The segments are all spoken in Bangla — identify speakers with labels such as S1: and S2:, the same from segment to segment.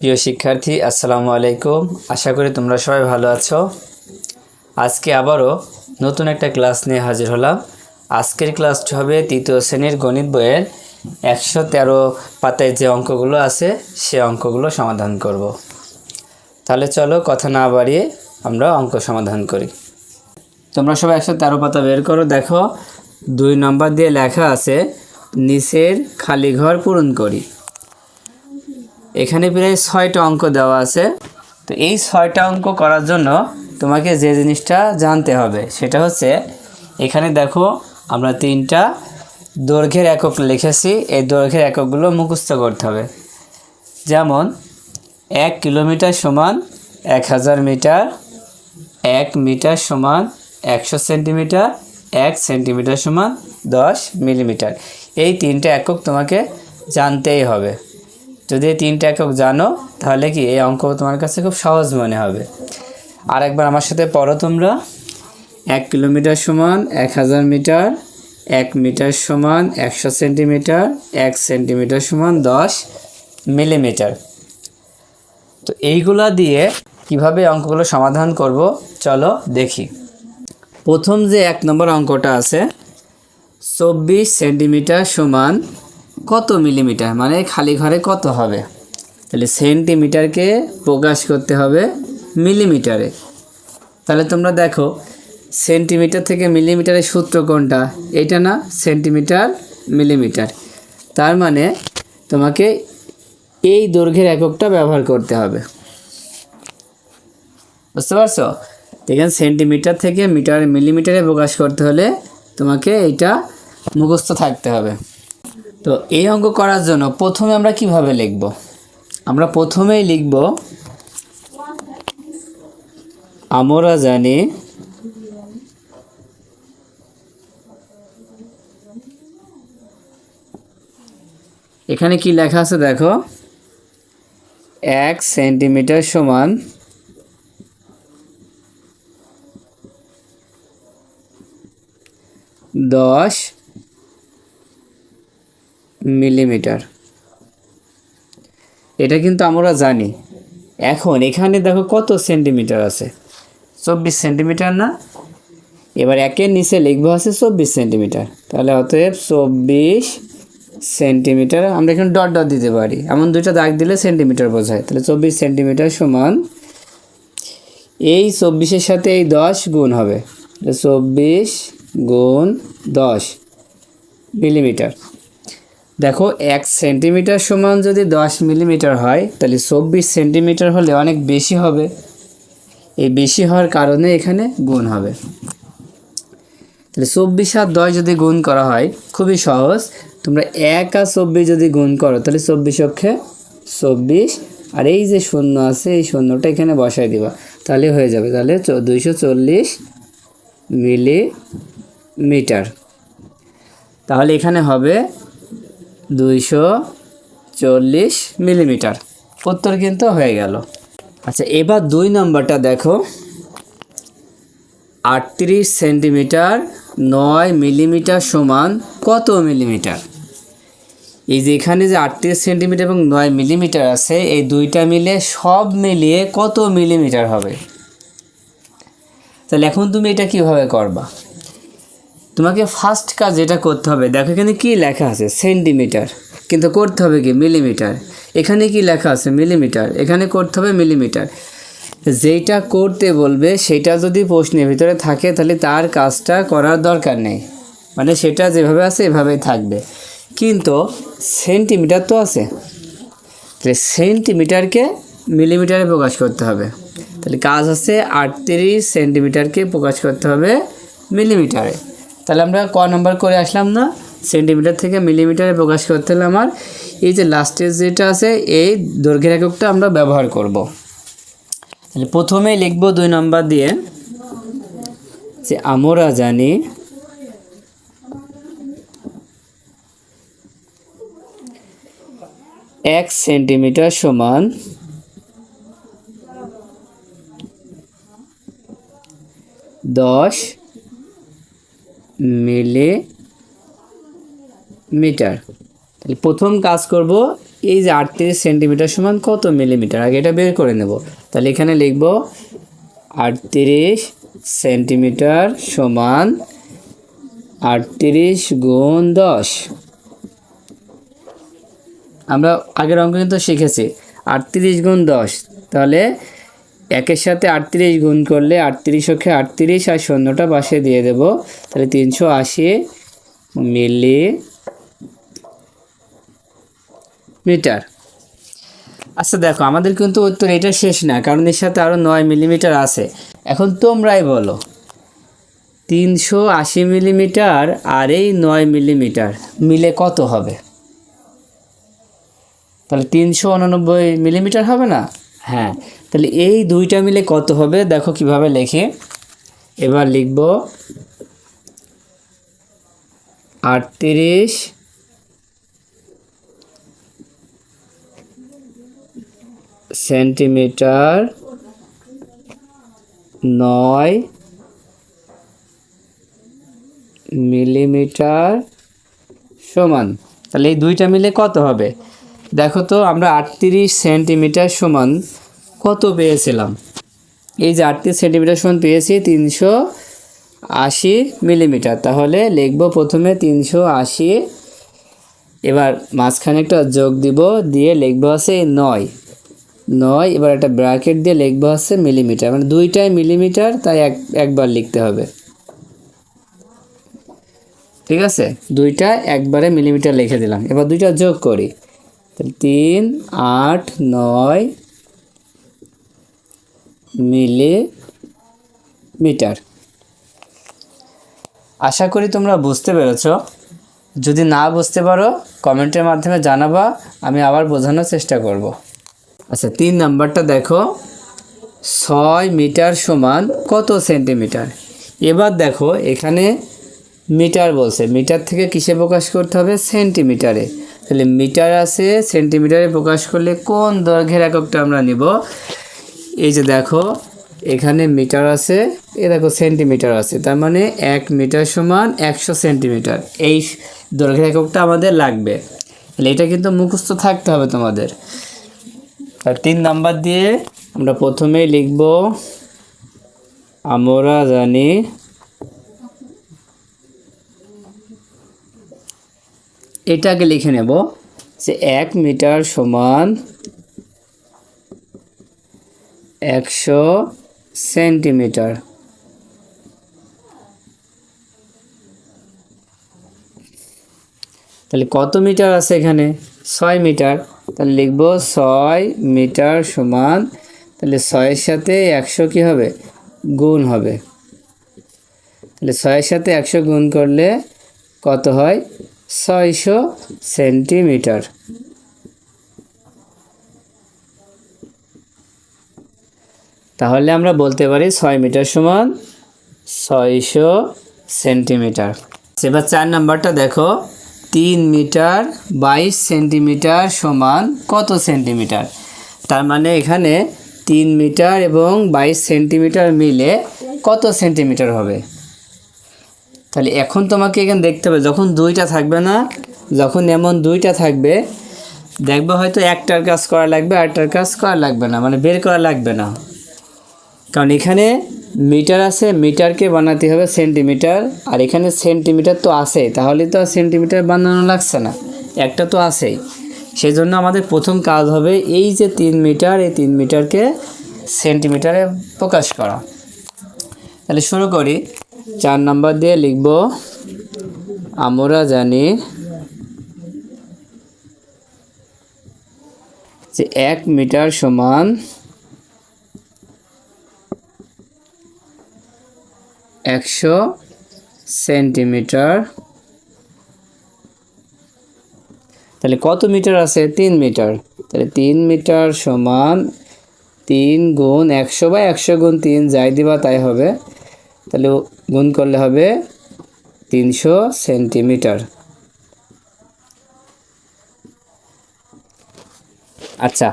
S1: প্রিয় শিক্ষার্থী, আসসালামু আলাইকুম। আশা করি তোমরা সবাই ভালো আছো। আজকে আবারও নতুন একটা ক্লাস নিয়ে হাজির হলাম। আজকের ক্লাসটি হবে তৃতীয় শ্রেণির গণিত বইয়ের একশো তেরো পাতায় যে অঙ্কগুলো আছে, সে অঙ্কগুলো সমাধান করব। তাহলে চলো কথা না বাড়িয়ে আমরা অঙ্ক সমাধান করি। তোমরা সবাই একশো তেরো পাতা বের করো, দেখো। দুই নম্বর দিয়ে লেখা আছে, নিচের খালি ঘর পূরণ করি। এখানে প্রায় ছয়টা অঙ্ক দেওয়া আছে। তো এই ছয়টা অঙ্ক করার জন্য তোমাকে যে জিনিসটা জানতে হবে, সেটা হচ্ছে, এখানে দেখো আমরা তিনটা দৈর্ঘ্যের একক লিখেছি, এই দৈর্ঘ্যের এককগুলো মুখস্থ করতে হবে। যেমন, এক কিলোমিটার সমান এক হাজার মিটার, এক মিটার সমান একশো সেন্টিমিটার, এক সেন্টিমিটার সমান দশ মিলিমিটার। এই তিনটে একক তোমাকে জানতেই হবে। যদি এই তিনটে একক জানো, তাহলে কি এই অঙ্ক তোমার কাছে খুব সহজ মনে হবে। আর একবার আমার সাথে পড়ো তোমরা। এক কিলোমিটার সমান এক হাজার মিটার, এক মিটার সমান একশো সেন্টিমিটার, এক সেন্টিমিটার সমান দশ মিলিমিটার। তো এইগুলা দিয়ে কীভাবে অঙ্কগুলো সমাধান করব, চলো দেখি। প্রথম যে এক নম্বর অঙ্কটা আছে, চব্বিশ সেন্টিমিটার সমান কত মিলিমিটার? মানে খালি ঘরে কত হবে? তাহলে সেন্টিমিটারকে প্রকাশ করতে হবে মিলিমিটারে। তাহলে তোমরা দেখো, সেন্টিমিটার থেকে মিলিমিটারের সূত্র কোনটা? এটা না, সেন্টিমিটার, মিলিমিটার। তার মানে তোমাকে এই দৈর্ঘ্যের এককটা ব্যবহার করতে হবে। বুঝতে পারছ? এখানে সেন্টিমিটার থেকে মিটার, মিলিমিটারে প্রকাশ করতে হলে তোমাকে এইটা মুখস্থ থাকতে হবে। তো এই অঙ্ক করার জন্য প্রথমে আমরা কীভাবে লিখব? আমরা প্রথমেই লিখব, আমরা জানি এখানে কি লেখা আছে দেখো? এক সেন্টিমিটার সমান দশ মিলিমিটার। এটা কিন্তু আমরা জানি। এখন এখানে দেখো কত সেন্টিমিটার আছে? চব্বিশ সেন্টিমিটার না? এবার একের নিচে লিখব আছে চব্বিশ সেন্টিমিটার। তাহলে অতএব চব্বিশ সেন্টিমিটার আমরা এখানে ডট ডট দিতে পারি। এমন দুইটা দাগ দিলে সেন্টিমিটার বোঝায়। তাহলে চব্বিশ সেন্টিমিটার সমান এই চব্বিশের সাথে এই দশ গুণ হবে। চব্বিশ গুণ দশ মিলিমিটার। দেখো, এক সেন্টিমিটার সমান যদি দশ মিলিমিটার হয়, তাহলে চব্বিশ সেন্টিমিটার হলে অনেক বেশি হবে। এই বেশি হওয়ার কারণে এখানে গুণ হবে। তাহলে চব্বিশ আর দশ যদি গুণ করা হয়, খুবই সহজ। তোমরা এক আর চব্বিশ যদি গুণ করো, তাহলে চব্বিশ অক্ষে চব্বিশ। আর এই যে শূন্য আছে, এই শূন্যটা এখানে বসাই দিবা। তাহলে হয়ে যাবে, তাহলে দুইশো চল্লিশ মিলিমিটার। তাহলে এখানে হবে দুইশো চল্লিশ মিলিমিটার। উত্তর কিন্তু হয়ে গেল। আচ্ছা এবার দুই নম্বরটা দেখো। আটত্রিশ সেন্টিমিটার নয় মিলিমিটার সমান কত মিলিমিটার? এই যে এখানে যে আটত্রিশ সেন্টিমিটার এবং নয় মিলিমিটার আছে, এই দুইটা মিলে সব মিলিয়ে কত মিলিমিটার হবে? তাহলে এখন তুমি এটা কীভাবে করবা? তোমাকে ফার্স্ট কাজ যেটা করতে হবে, দেখো এখানে কি লেখা আছে? সেন্টিমিটার কিন্তু করতে হবে কি? মিলিমিটার এখানে কি লেখা আছে? মিলিমিটার এখানে করতে হবে মিলিমিটার যেইটা করতে বলবে, সেটা যদি প্রশ্নের ভিতরে থাকে, তাহলে তার কাজটা করার দরকার নেই। মানে সেটা যেভাবে আছে, এভাবেই থাকবে। কিন্তু সেন্টিমিটার তো আছে। তাহলে সেন্টিমিটারকে মিলিমিটারে প্রকাশ করতে হবে। তাহলে কাজ আছে আটত্রিশ সেন্টিমিটারকে প্রকাশ করতে হবে মিলিমিটারে তাহলে আমরা ক নম্বর করে আসলাম না? সেন্টিমিটার থেকে মিলিমিটারে প্রকাশ করতে হলে আমার এই যে লাস্টের যেটা আছে, এই দৈর্ঘ্যের এককটা আমরা ব্যবহার করব। তাহলে প্রথমেই লিখব দুই নম্বর দিয়ে যে আমরা জানি এক সেন্টিমিটার সমান দশ মিলি মিটার। তাহলে প্রথম কাজ করব, এই যে আটত্রিশ সেন্টিমিটার সমান কত মিলিমিটার? আগে এটা বের করে নেব। তাহলে এখানে লিখব আটত্রিশ সেন্টিমিটার সমান আটত্রিশ গুণ দশ। আমরা আগের অঙ্ক কিন্তু শিখেছি। আটত্রিশ গুণ দশ, তাহলে একের সাথে আটত্রিশ গুণ করলে আটত্রিশ ওকে আটত্রিশ আর শূন্যটা পাশে দিয়ে দেব। তাহলে তিনশো আশি মিলি মিটার। আচ্ছা দেখো, আমাদের কিন্তু উত্তর এটা শেষ না, কারণ এর সাথে আরও নয় মিলিমিটার আছে। এখন তোমরাই বলো, তিনশো আশি মিলিমিটার আর এই নয় মিলিমিটার মিলে কত হবে? তাহলে তিনশো উননব্বই মিলিমিটার হবে না? হ্যাঁ তাহলে এই দুইটা মিলে কত হবে? দেখো কীভাবে লেখে। এবার লিখব আটত্রিশ সেন্টিমিটার নয় মিলিমিটার সমান। তাহলে এই দুইটা মিলে কত হবে? দেখো তো, আমরা আটত্রিশ সেন্টিমিটার সমান কত পেয়েছিলাম? এই যে আটত্রিশ সেন্টিমিটার সমান পেয়েছি তিনশো আশি মিলিমিটার। তাহলে লিখব প্রথমে তিনশো আশি, এবার মাঝখানে একটা যোগ দিব, দিয়ে লিখব আছে নয়। নয়, এবার একটা ব্র্যাকেট দিয়ে লিখব আছে মিলিমিটার। মানে দুইটাই মিলিমিটার, তাই এক, একবার লিখতে হবে। ঠিক আছে? দুইটা একবারে মিলিমিটার লিখে দিলাম। এবার দুইটা যোগ করি। তিন, আট, নয় মিলি মিটার। আশা করি তোমরা বুঝতে পেরেছ। যদি না বুঝতে পারো, কমেন্টের মাধ্যমে জানাবা, আমি আবার বোঝানোর চেষ্টা করব। আচ্ছা তিন নাম্বারটা দেখো। ছয় মিটার সমান কত সেন্টিমিটার? এবার দেখো, এখানে মিটার বলছে। মিটার থেকে কিসে প্রকাশ করতে হবে? সেন্টিমিটারে। তাহলে মিটার আছে, সেন্টিমিটারে প্রকাশ করলে কোন দৈর্ঘ্যের এককটা আমরা নিব? এই যে দেখো, এখানে মিটার আছে, এ দেখো সেন্টিমিটার আছে, তার মানে এক মিটার সমান একশো সেন্টিমিটার। এই দৈর্ঘ্যের এককটা আমাদের লাগবে। তাহলে এটা কিন্তু মুখস্থ থাকতে হবে তোমাদের। আর তিন নাম্বার দিয়ে আমরা প্রথমেই লিখব, আমরা জানি এটাকে লিখে নেব যে এক মিটার সমান একশো সেন্টিমিটার। তাহলে কত মিটার আছে এখানে? ছয় মিটার। তাহলে লিখব ছয় মিটার সমান, তাহলে ছয়ের সাথে একশো কী হবে? গুণ হবে। তাহলে ছয়ের সাথে একশো গুণ করলে কত হয়? ছয়শো সেন্টিমিটার। তাহলে আমরা বলতে পারি ছয় মিটার সমান ছয়শো সেন্টিমিটার। এবার চার নাম্বারটা দেখো, তিন মিটার বাইশ সেন্টিমিটার সমান কত সেন্টিমিটার? তার মানে এখানে তিন মিটার এবং বাইশ সেন্টিমিটার মিলে কত সেন্টিমিটার হবে? তাহলে এখন তোমাকে এখানে দেখতে হবে, যখন দুইটা থাকবে না, যখন এমন দুইটা থাকবে, দেখবে হয়তো একটার কাজ করা লাগবে, আরেকটার কাজ করা লাগবে না মানে বের করা লাগবে না। কারণ এখানে মিটার আছে, মিটারকে বানাতে হবে সেন্টিমিটার। আর এখানে সেন্টিমিটার তো আছে, তাহলে তো আর সেন্টিমিটার বানানো লাগছে না। একটা তো আছেই। সেই জন্য আমাদের প্রথম কাজ হবে এই যে তিন মিটার, এই তিন মিটারকে সেন্টিমিটারে প্রকাশ করা। তাহলে শুরু করি। চার নাম্বার দিয়ে লিখব, আমরা জানি যে এক মিটার সমান একশো সেন্টিমিটার। তাহলে কত মিটার আছে? তিন মিটার। তাহলে তিন মিটার সমান তিন গুণ একশো বা একশো গুণ তিন, যাই দিবা তাই হবে। তাহলে গুণ করলে হবে তিনশো সেন্টিমিটার। আচ্ছা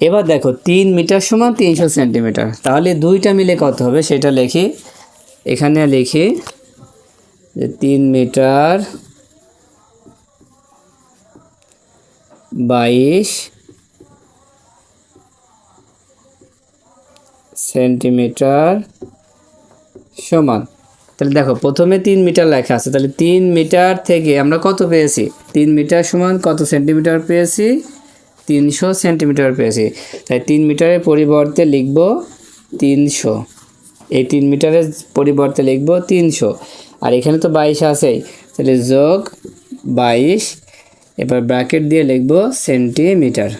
S1: এবার দেখো, তিন মিটার সমান তিনশো সেন্টিমিটার। তাহলে দুইটা মিলে কত হবে? সেটা লিখি। এখানে লিখি যে তিন মিটার বাইশ সেন্টিমিটার সমান। তাহলে দেখো, প্রথমে তিন মিটার লেখা আছে, তাহলে তিন মিটার থেকে আমরা কত পেয়েছি? তিন মিটার সমান কত সেন্টিমিটার পেয়েছি? তিনশো সেন্টিমিটার পেয়েছি। তাই তিন মিটারের পরিবর্তে লিখব তিনশো। এই তিন মিটারের পরিবর্তে লিখব তিনশো। আর এখানে তো বাইশ আছেই। তাহলে যোগ বাইশ, এবার ব্র্যাকেট দিয়ে লিখব সেন্টিমিটার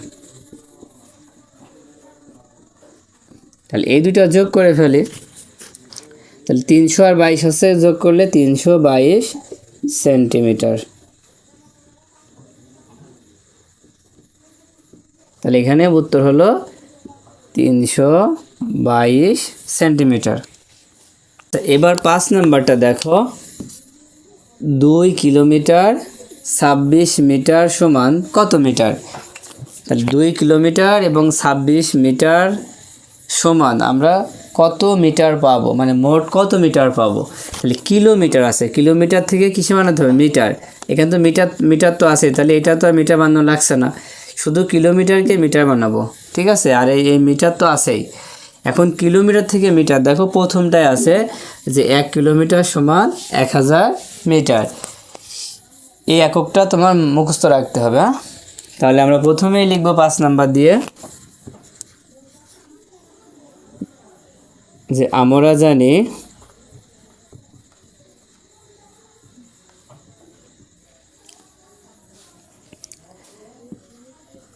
S1: তাহলে এই দুটো যোগ করে ফেলি। তাহলে তিনশো আর বাইশ হচ্ছে যোগ করলে তিনশো বাইশ সেন্টিমিটার তাহলে এখানে উত্তর হলো তিনশো বাইশ সেন্টিমিটার। এবার পাঁচ নাম্বারটা দেখো। দুই কিলোমিটার ছাব্বিশ মিটার সমান কত মিটার? দুই কিলোমিটার এবং ছাব্বিশ মিটার সমান আমরা কত মিটার পাবো? মানে মোট কত মিটার পাবো? তাহলে কিলোমিটার আছে। কিলোমিটার থেকে কিসে বানাতে হবে? মিটার। এখানে তো মিটার মিটার তো আছে তাহলে এটা তো মিটার বানানো লাগছে না। শুধু কিলোমিটারকে মিটার বানাবো। ঠিক আছে? আর এই মিটার তো আছেই। এখন কিলোমিটার থেকে মিটার। দেখো প্রথমটায় আছে যে এক কিলোমিটার সমান এক হাজার মিটার। এই এককটা তোমার মুখস্থ রাখতে হবে হ্যাঁ? তাহলে আমরা প্রথমেই লিখব পাঁচ নাম্বার দিয়ে যে আমরা জানি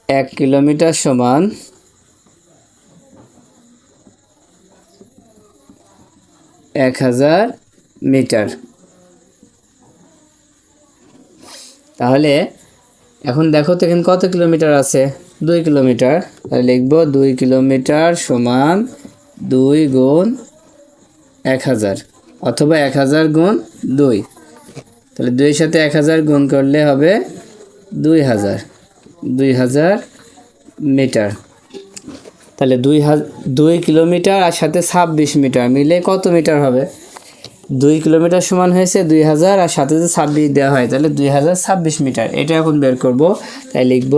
S1: এক কিলোমিটার সমান এক হাজার মিটার। তাহলে এখন দেখো তো এখানে কত কিলোমিটার আছে? দুই কিলোমিটার। তাহলে লিখব দুই কিলোমিটার সমান দুই গুণ এক হাজার অথবা এক হাজার গুণ দুই। তাহলে দুইয়ের সাথে এক হাজার গুণ করলে হবে দুই হাজার দুই হাজার মিটার। তাহলে দুই দুই কিলোমিটার আর সাথে ছাব্বিশ মিটার মিলে কত মিটার হবে? দুই কিলোমিটার সমান হয়েছে দুই হাজার আর সাথে যে ছাব্বিশ দেওয়া হয়, তাহলে দুই হাজার ছাব্বিশ মিটার। এটা এখন বের করব। তাই লিখব,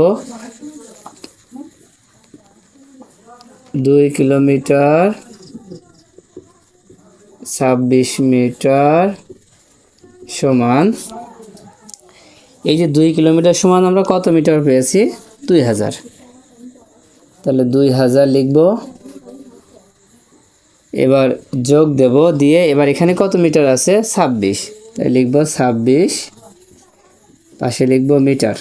S1: দুই কিলোমিটার ছাব্বিশ মিটার সমান, এই যে দুই কিলোমিটার সমান আমরা কত মিটার পেয়েছি? দুই হাজার। তাহলে দুই হাজার লিখব। এবার যোগ দেব দিয়ে, এবার এখানে কত মিটার আছে? ছাব্বিশ। তাই লিখব ছাব্বিশ। পাশে লিখব মিটার।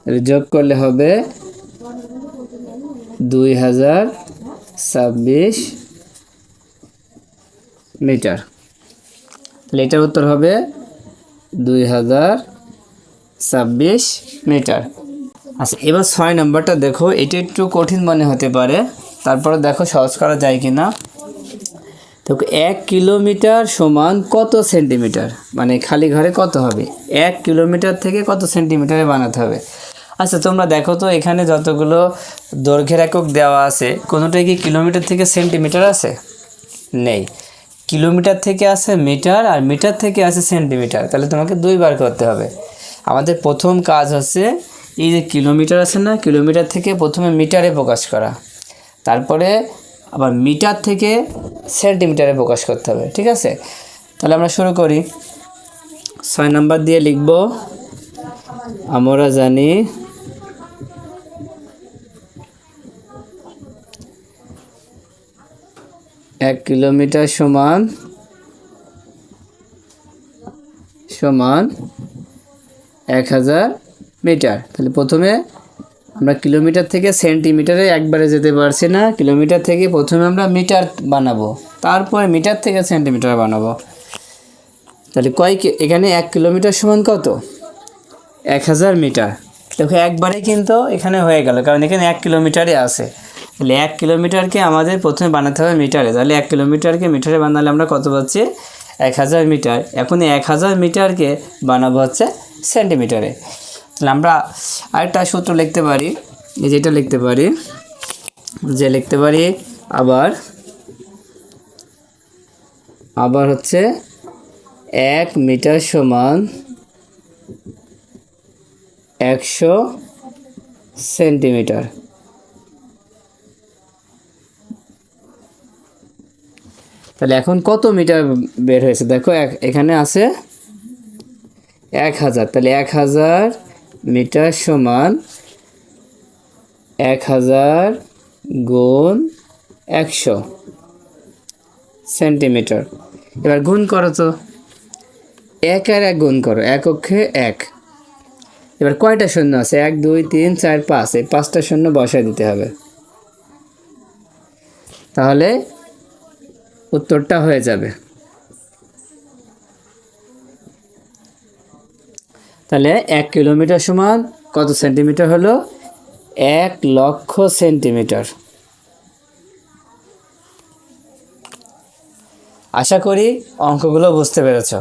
S1: তাহলে যোগ করলে হবে দুই হাজার ছাব্বিশ মিটার। তাহলে এটার উত্তর হবে দুই হাজার ছাব্বিশ মিটার। আচ্ছা এবার ছয় নম্বরটা দেখো, এটা একটু কঠিন মনে হতে পারে। তারপরে দেখো সহজ করা যায় কি না দেখো, এক কিলোমিটার সমান কত সেন্টিমিটার? মানে খালি ঘরে কত হবে? এক কিলোমিটার থেকে কত সেন্টিমিটারে বানাতে হবে? আচ্ছা তোমরা দেখো তো, এখানে যতগুলো দৈর্ঘ্যের একক দেওয়া আছে, কোনোটাই কি কিলোমিটার থেকে সেন্টিমিটার আছে? নেই। কিলোমিটার থেকে আছে মিটার, আর মিটার থেকে আছে সেন্টিমিটার। তাহলে তোমাকে দুইবার করতে হবে। আমাদের প্রথম কাজ হচ্ছে এই যে কিলোমিটার আছে না, কিলোমিটার থেকে প্রথমে মিটারে প্রকাশ করা। তারপরে আবার মিটার থেকে সেন্টিমিটারে প্রকাশ করতে হবে, ঠিক আছে? তাহলে আমরা শুরু করি। ছয় নাম্বার দিয়ে লিখব, আমরা জানি এক কিলোমিটার সমান সমান এক হাজার মিটার। তাহলে প্রথমে আমরা কিলোমিটার থেকে সেন্টিমিটারে একবারে যেতে পারছি না। কিলোমিটার থেকে প্রথমে আমরা মিটার বানাবো। তারপরে মিটার থেকে সেন্টিমিটার বানাবো। তাহলে কয় এখানে এক কিলোমিটার সমান কত? এক হাজার মিটার। দেখো একবারে কিন্তু এখানে হয়ে গেল, কারণ এখানে এক কিলোমিটারে আছে। তাহলে এক কিলোমিটারকে আমাদের প্রথমে বানাতে হবে মিটারে। তাহলে এক কিলোমিটারকে মিটারে বানালে আমরা কত পাচ্ছি? এক হাজার মিটার। এখন এক হাজার মিটারকে বানাবো হচ্ছে সেন্টিমিটারে। তাহলে আমরা আরেকটা সূত্র লিখতে পারি। যেটা লিখতে পারি। যে লিখতে পারি, আবার আবার হচ্ছে এক মিটার সমান একশো সেন্টিমিটার। তাহলে এখন কত মিটার বের হয়েছে? দেখো এখানে আছে এক হাজার। তাহলে এক হাজার মিটার সমান এক হাজার গুণ একশো সেন্টিমিটার। এবার গুণ করো তো। এক আর এক গুণ করো, এক অক্ষে এক। এবার কয়টা শূন্য আছে? এক, দুই, তিন, চার, পাঁচ। এই পাঁচটা শূন্য বসায় দিতে হবে। তাহলে উত্তরটা হয়ে যাবে। তাহলে এক কিলোমিটার সমান কত সেন্টিমিটার হলো? এক লক্ষ সেন্টিমিটার। আশা করি অঙ্কগুলো বুঝতে পেরেছ।